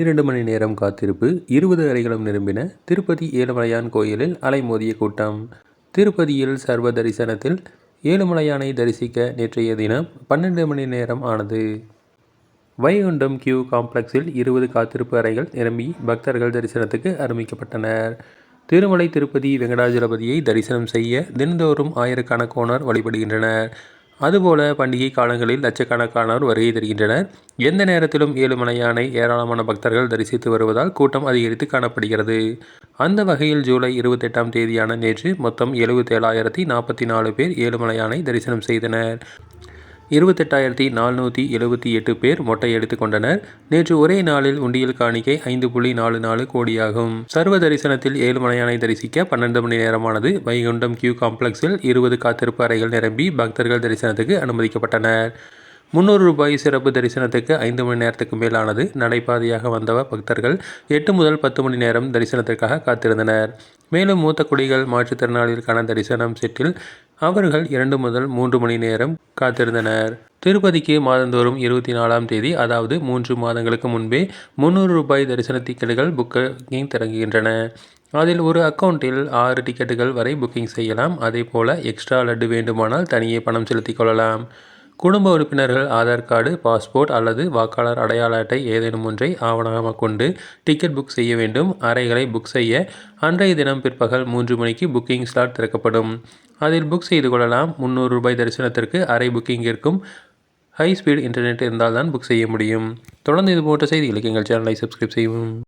இரண்டு மணி நேரம் காத்திருப்பு. இருபது அறைகளும் நிரம்பின திருப்பதி ஏழுமலையான் கோயிலில் அலைமோதிய கூட்டம். திருப்பதியில் சர்வ தரிசனத்தில் ஏழுமலையானை தரிசிக்க நேற்றைய தினம் பன்னெண்டு மணி நேரம் ஆனது. வைகுண்டம் கியூ காம்ப்ளெக்ஸில் இருபது காத்திருப்பு அறைகள் நிரம்பி பக்தர்கள் தரிசனத்துக்கு அனுமதிக்கப்பட்டனர் திருமலை திருப்பதி வெங்கடாஜலபதியை தரிசனம் செய்ய தினந்தோறும் ஆயிரக்கணக்கானோர் வழிபடுகின்றனர். அதுபோல பண்டிகை காலங்களில் லட்சக்கணக்கானோர் வருகை தருகின்றனர். எந்த நேரத்திலும் ஏழுமலையானை ஏராளமான பக்தர்கள் தரிசித்து வருவதால் கூட்டம் அதிகரித்து காணப்படுகிறது. அந்த வகையில் ஜூலை இருபத்தெட்டாம் தேதியான நேற்று மொத்தம் எழுபத்தேழாயிரத்தி நாற்பத்தி நாலு பேர் ஏழுமலையானை தரிசனம் செய்தனர். இருபத்தெட்டாயிரத்தி நானூற்றி எழுபத்தி எட்டு பேர் மொட்டை எடுத்துக் கொண்டனர். நேற்று ஒரே நாளில் உண்டியல் காணிக்கை ஐந்து புள்ளி நாலு நாலு கோடியாகும் சர்வ தரிசனத்தில் ஏழுமலையானை தரிசிக்க பன்னெண்டு மணி நேரமானது. வைகுண்டம் கியூ காம்ப்ளெக்ஸில் இருபது காத்திருப்பு அறைகள் நிரம்பி பக்தர்கள் தரிசனத்துக்கு அனுமதிக்கப்பட்டனர். முந்நூறு ரூபாய் சிறப்பு தரிசனத்துக்கு ஐந்து மணி நேரத்துக்கு மேலானது. நடைபாதையாக வந்தவ பக்தர்கள் எட்டு முதல் பத்து மணி நேரம் தரிசனத்திற்காக காத்திருந்தனர். மேலும் மூத்த குடிகள் மாற்றுத்திறனாளிகளுக்கான தரிசனம் செட்டில் அவர்கள் இரண்டு முதல் மூன்று மணி நேரம் காத்திருந்தனர். திருப்பதிக்கு மாதந்தோறும் இருபத்தி நாலாம் தேதி அதாவது மூன்று மாதங்களுக்கு முன்பே முந்நூறு ரூபாய் தரிசன டிக்கெட்டுகள் புக்கிங் தொடங்குகின்றன அதில் ஒரு அக்கௌண்ட்டில் ஆறு டிக்கெட்டுகள் வரை புக்கிங் செய்யலாம். அதே போல் எக்ஸ்ட்ரா லட்டு வேண்டுமானால் தனியே பணம் செலுத்திக் கொள்ளலாம். குடும்ப உறுப்பினர்கள் ஆதார் கார்டு பாஸ்போர்ட் அல்லது வாக்காளர் அடையாள அட்டை ஏதேனும் ஒன்றை ஆவணமாக கொண்டு டிக்கெட் புக் செய்ய வேண்டும். அறைகளை புக் செய்ய அன்றைய தினம் பிற்பகல் மூன்று மணிக்கு புக்கிங் ஸ்லாட் திறக்கப்படும். அதில் புக் செய்து கொள்ளலாம். முந்நூறு ரூபாய் தரிசனத்திற்கு அறை புக்கிங் இருக்கும் ஹை ஸ்பீட் இன்டர்நெட் இருந்தால் தான் புக் செய்ய முடியும். தொடர்ந்து இது போன்ற செய்திகளுக்கு எங்கள் சேனலை சப்ஸ்கிரைப் செய்யவும்.